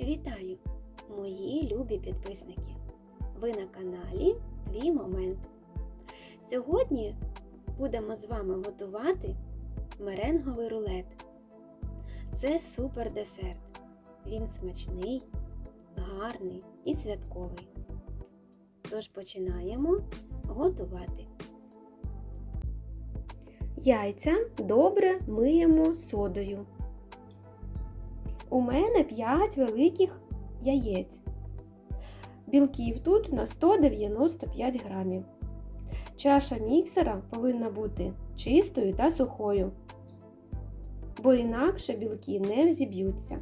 Вітаю, мої любі підписники! Ви на каналі Твій Момент. Сьогодні будемо з вами готувати меренговий рулет. Це супер десерт. Він смачний, гарний і святковий. Тож починаємо готувати. Яйця добре миємо содою. У мене 5 великих яєць. Білків тут на 195 грамів. Чаша міксера повинна бути чистою та сухою, бо інакше білки не взіб'ються.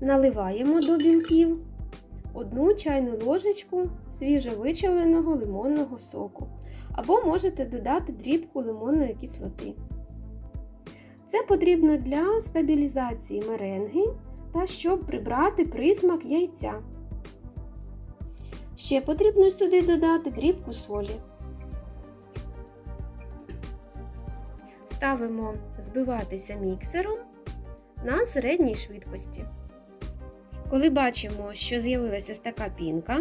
Наливаємо до білків одну чайну ложечку свіжовичавленого лимонного соку, або можете додати дрібку лимонної кислоти. Це потрібно для стабілізації меренги та щоб прибрати присмак яйця. Ще потрібно сюди додати дрібку солі. Ставимо збиватися міксером на середній швидкості. Коли бачимо, що з'явилася ось така пінка,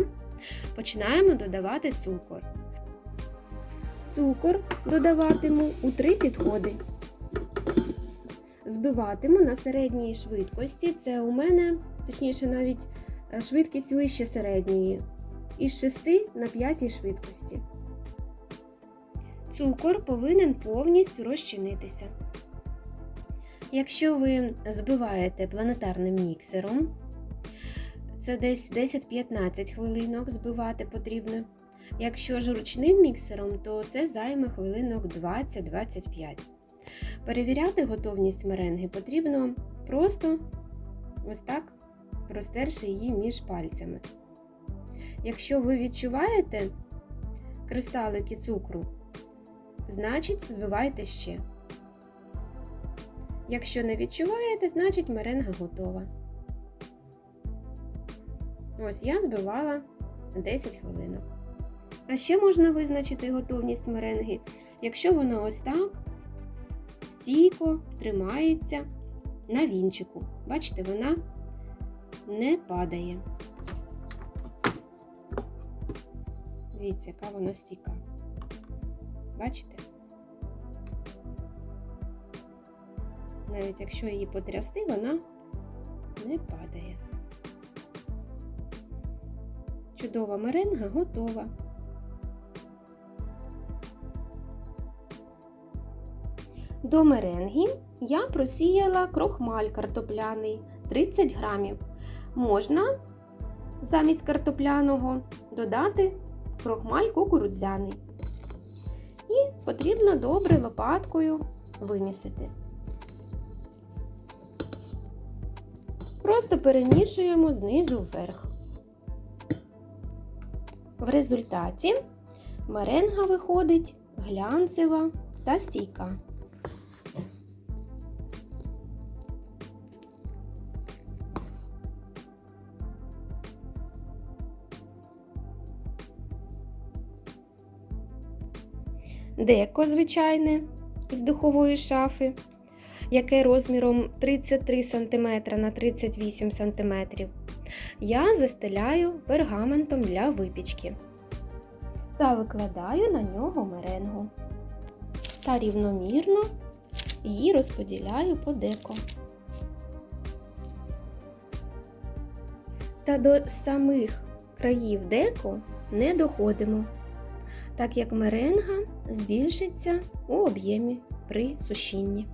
починаємо додавати цукор. Цукор додаватиму у три підходи збиватиму на середній швидкості. Це у мене, точніше, навіть швидкість вище середньої. Із 6 на 5 швидкості. Цукор повинен повністю розчинитися. Якщо ви збиваєте планетарним міксером, це десь 10-15 хвилинок збивати потрібно. Якщо ж ручним міксером, то це займе хвилинок 20-25. Перевіряти готовність меренги потрібно просто ось так розтерши її між пальцями. Якщо ви відчуваєте кристалики цукру, значить збивайте ще. Якщо не відчуваєте, значить меренга готова. Ось я збивала 10 хвилинок. А ще можна визначити готовність меренги, якщо вона ось так стійко тримається на вінчику. Бачите, вона не падає. Дивіться, яка вона стійка. Бачите? Навіть якщо її потрясти, вона не падає. Чудова меренга готова. До меренги я просіяла крохмаль картопляний 30 грамів. Можна замість картопляного додати крохмаль кукурудзяний. І потрібно добре лопаткою вимісити. Просто перемішуємо знизу вверх. В результаті меренга виходить глянцева та стійка. Деко звичайне з духової шафи, яке розміром 33 см на 38 см. Я застеляю пергаментом для випічки та викладаю на нього меренгу та рівномірно її розподіляю по деко. Та до самих країв деко не доходимо так як меренга збільшиться у об'ємі при сушінні.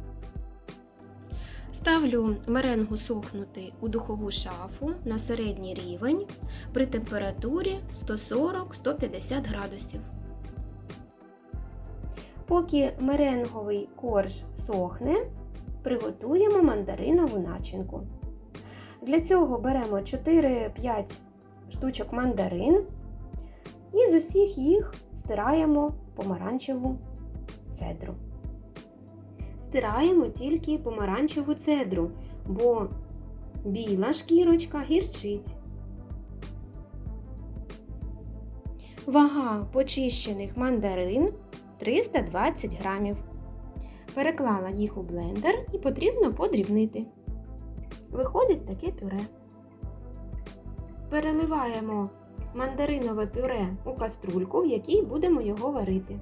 Ставлю меренгу сохнути у духову шафу на середній рівень при температурі 140-150 градусів. Поки меренговий корж сохне, приготуємо мандаринову начинку. Для цього беремо 4-5 штучок мандарин і з усіх їх стираємо помаранчеву цедру. Стираємо тільки помаранчеву цедру, бо біла шкірочка гірчить. Вага почищених мандарин 320 грамів. Переклала їх у блендер і потрібно подрібнити. Виходить таке пюре. переливаємо мандаринове пюре у каструльку, в якій будемо його варити.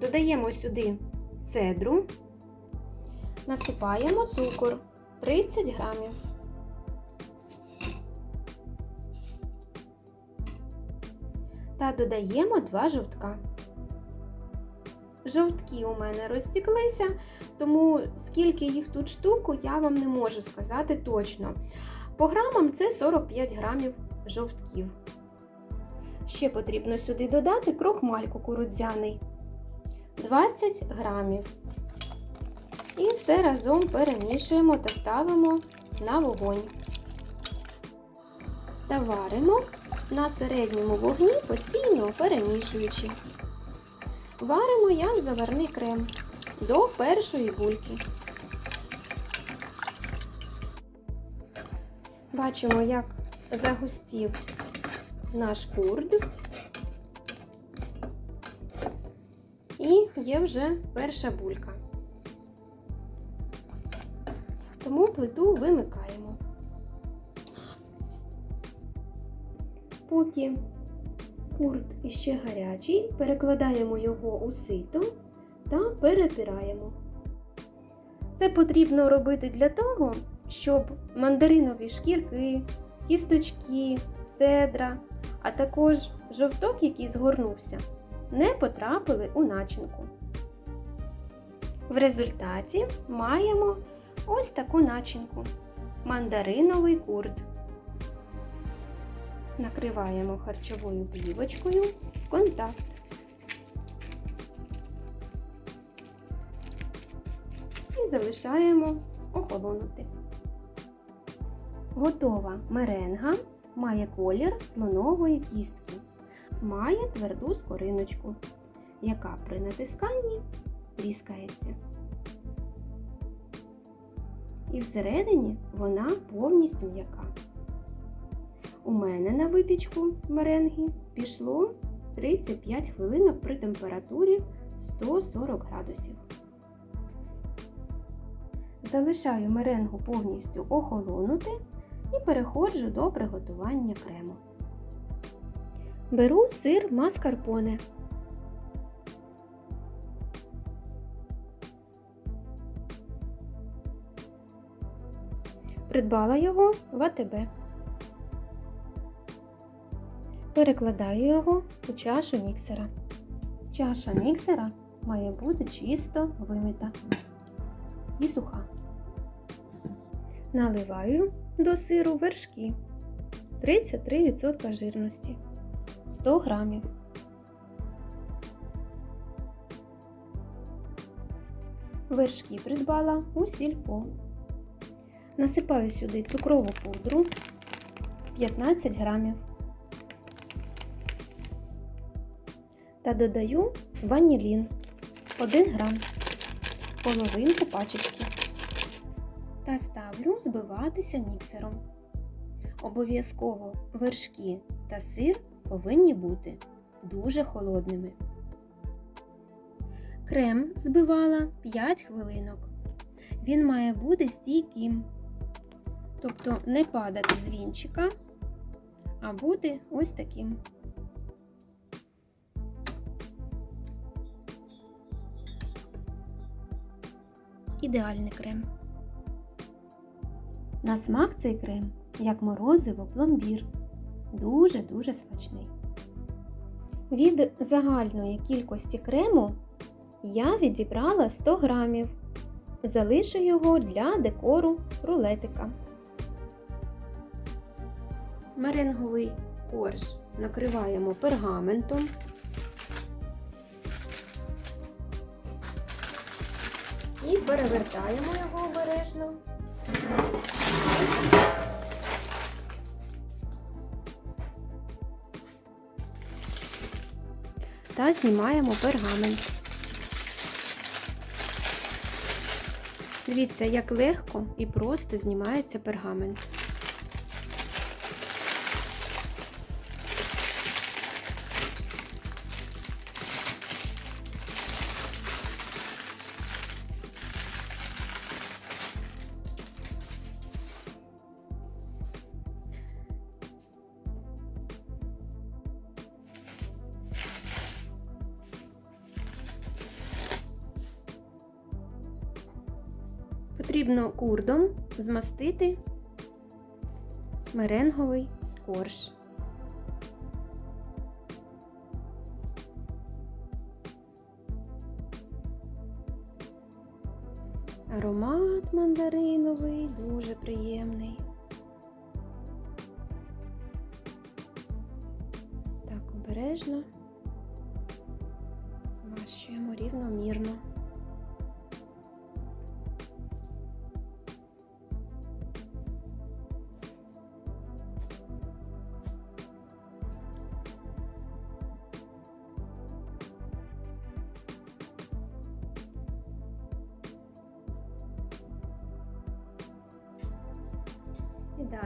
Додаємо сюди цедру, насипаємо цукор 30 грамів. Та додаємо 2 жовтка. Жовтки у мене розтіклися, тому скільки їх тут штуку, я вам не можу сказати точно. По грамам це 45 грамів жовтків. Ще потрібно сюди додати крохмаль кукурудзяний 20 грамів. І все разом перемішуємо та ставимо на вогонь. Та варимо на середньому вогні, постійно перемішуючи. Варимо як заварний крем до першої бульки. Бачимо, як загустів наш курд. І є вже перша булька. Тому плиту вимикаємо. Поки курд іще гарячий, перекладаємо його у сито та перетираємо. Це потрібно робити для того, щоб мандаринові шкірки, кісточки, цедра, а також жовток, який згорнувся, не потрапили у начинку. В результаті маємо ось таку начинку мандариновий курд. Накриваємо харчовою плівочкою контакт. І залишаємо охолонути. Готова меренга має колір слонової кістки, має тверду скориночку, яка при натисканні тріскається. І всередині вона повністю м'яка. У мене на випічку меренги пішло 35 хвилинок при температурі 140 градусів. Залишаю меренгу повністю охолонути і переходжу до приготування крему. Беру сир маскарпоне. Придбала його в АТБ. Перекладаю його у чашу міксера. Чаша міксера має бути чисто вимита і суха. Наливаю до сиру вершки 33% жирності 100 грамів. Вершки придбала у сільпо. Насипаю сюди цукрову пудру 15 грамів. Та додаю ванілін 1 грам, половинку пачечки. Та ставлю збиватися міксером. Обов'язково вершки та сир повинні бути дуже холодними. Крем збивала 5 хвилинок. Він має бути стійким, тобто не падати з вінчика, а бути ось таким. Ідеальний крем. На смак цей крем, як морозиво пломбір. Дуже-дуже смачний. Від загальної кількості крему я відібрала 100 грамів. Залишу його для декору рулетика. Меренговий корж накриваємо пергаментом. І перевертаємо його обережно. Та знімаємо пергамент. Дивіться, як легко і просто знімається пергамент. Потрібно курдом змастити меренговий корж. Аромат мандариновий, дуже приємний. Так, обережно змащуємо рівномірно.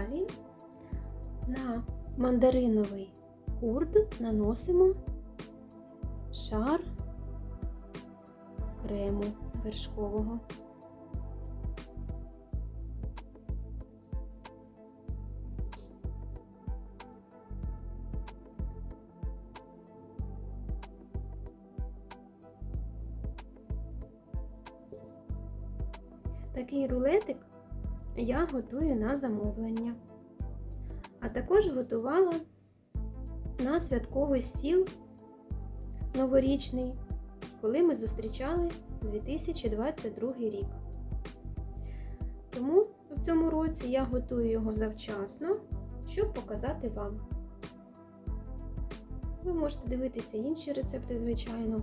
Далі на мандариновий курд наносимо шар крему вершкового. Готую на замовлення, а також готувала на святковий стіл новорічний, коли ми зустрічали 2022 рік. Тому в цьому році я готую його завчасно, щоб показати вам. Ви можете дивитися інші рецепти, звичайно.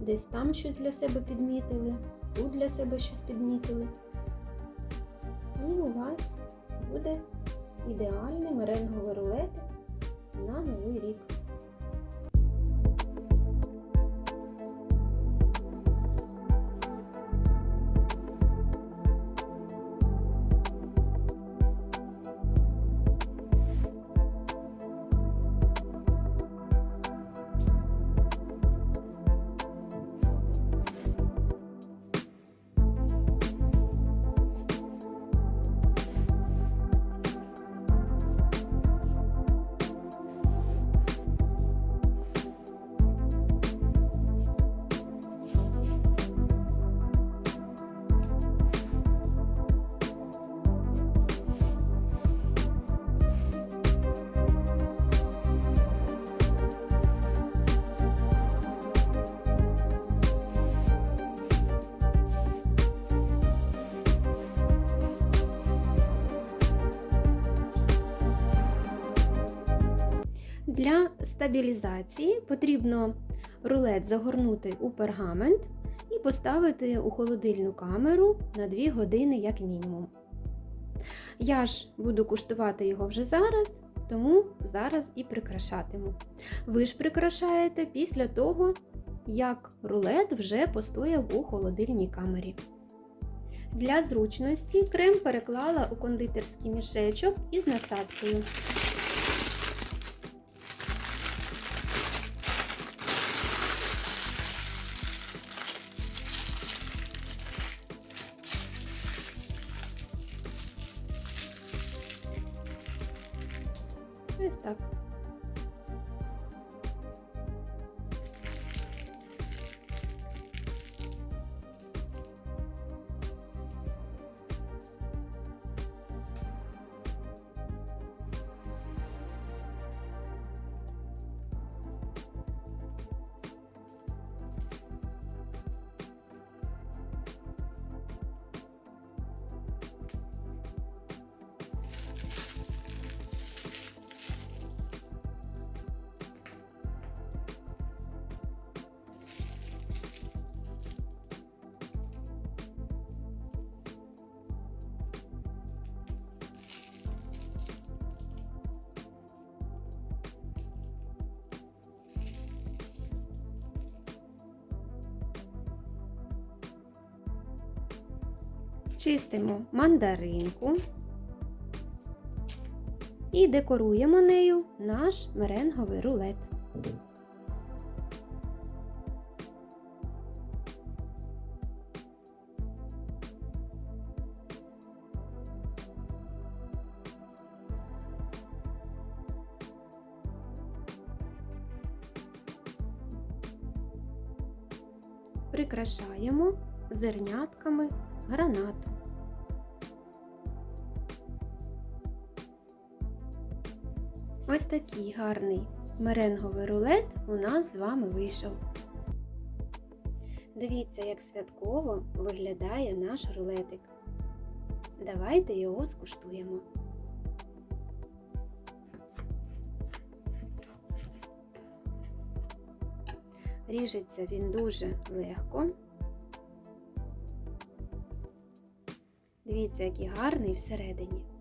Десь там щось для себе підмітили, тут для себе щось підмітили. І у вас буде ідеальний меренговий рулетик на новий рік. Стабілізації потрібно рулет загорнути у пергамент і поставити у холодильну камеру на 2 години як мінімум. Я ж буду куштувати його вже зараз, тому зараз і прикрашатиму. Ви ж прикрашаєте після того, як рулет вже постояв у холодильній камері. Для зручності крем переклала у кондитерський мішечок із насадкою. Чистимо мандаринку і декоруємо нею наш меренговий рулет. Прикрашаємо зернятками гранату. Ось такий гарний меренговий рулет у нас з вами вийшов. Дивіться, як святково виглядає наш рулетик. Давайте його скуштуємо. Ріжеться він дуже легко. Дивіться, який гарний всередині.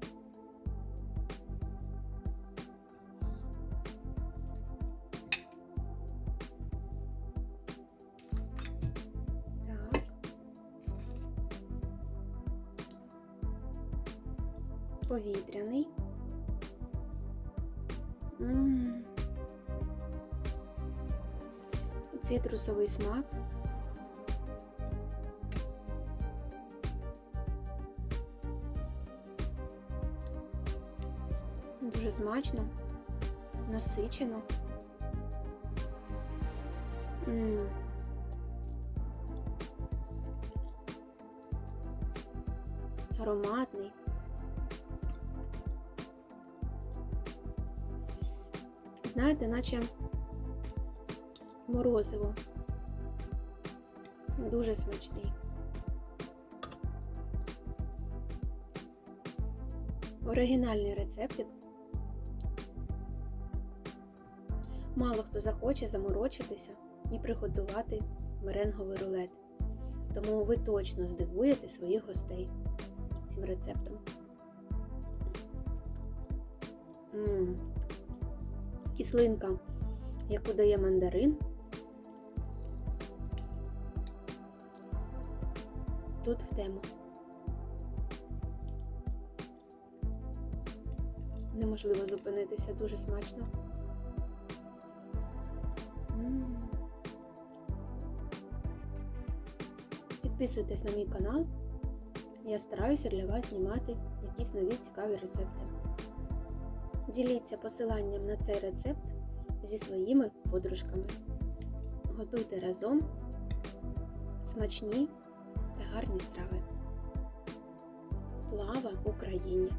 Цитрусовий смак. Дуже смачно, насичено. М. Ароматний. Знаєте, наче морозиво. Дуже смачний. Оригінальний рецептик. Мало хто захоче заморочитися і приготувати меренговий рулет. Тому ви точно здивуєте своїх гостей цим рецептом. М. Кислинка, яку дає мандарин. Тут в тему. Неможливо зупинитися, дуже смачно. Підписуйтесь на мій канал. Я стараюся для вас знімати якісь нові цікаві рецепти. Діліться посиланням на цей рецепт зі своїми подружками. Готуйте разом смачні гарні страви. Слава Україні!